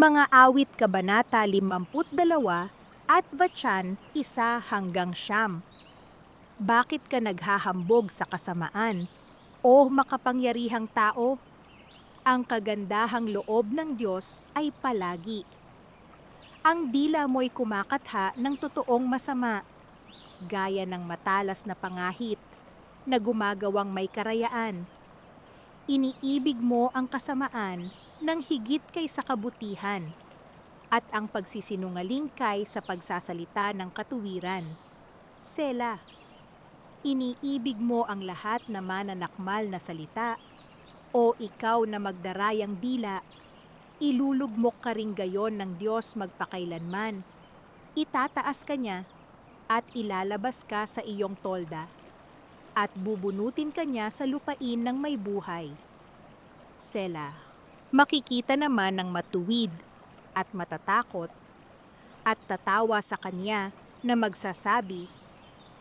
Mga awit kabanata 52 at Vachan 1 hanggang siyam. Bakit ka naghahambog sa kasamaan? O makapangyarihang tao? Ang kagandahang loob ng Diyos ay palagi. Ang dila mo'y kumakatha ng totoong masama, gaya ng matalas na pangahit na gumagawang may karayaan. Iniibig mo ang kasamaan ng higit kay sa kabutihan at ang pagsisinungaling kay sa pagsasalita ng katuwiran. Sela, iniibig mo ang lahat na mananakmal na salita o ikaw na magdarayang dila, ilulugmok ka rin gayon ng Diyos magpakailanman. Itataas ka niya at ilalabas ka sa iyong tolda at bubunutin ka niya sa lupain ng may buhay. Sela, makikita naman ng matuwid at matatakot at tatawa sa kanya na magsasabi,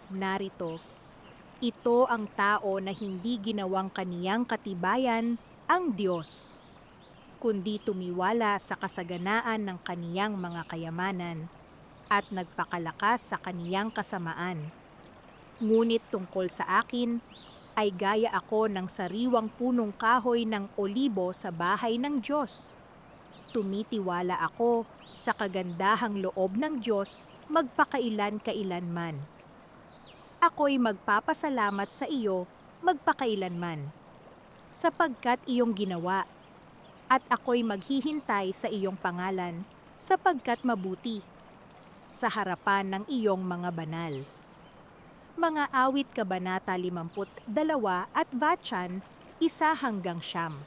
Narito, ito ang tao na hindi ginawang kaniyang katibayan ang Diyos, kundi tumiwala sa kasaganaan ng kaniyang mga kayamanan at nagpakalakas sa kaniyang kasamaan. Ngunit tungkol sa akin, ay gaya ako ng sariwang punong kahoy ng olibo sa bahay ng Diyos. Tumitiwala ako sa kagandahang loob ng Diyos magpakailan-kailanman. Ako'y magpapasalamat sa iyo magpakailanman, sapagkat iyong ginawa, at ako'y maghihintay sa iyong pangalan, sapagkat mabuti, sa harapan ng iyong mga banal mga awit kabanata 52 at Vachan, isa hanggang siyam.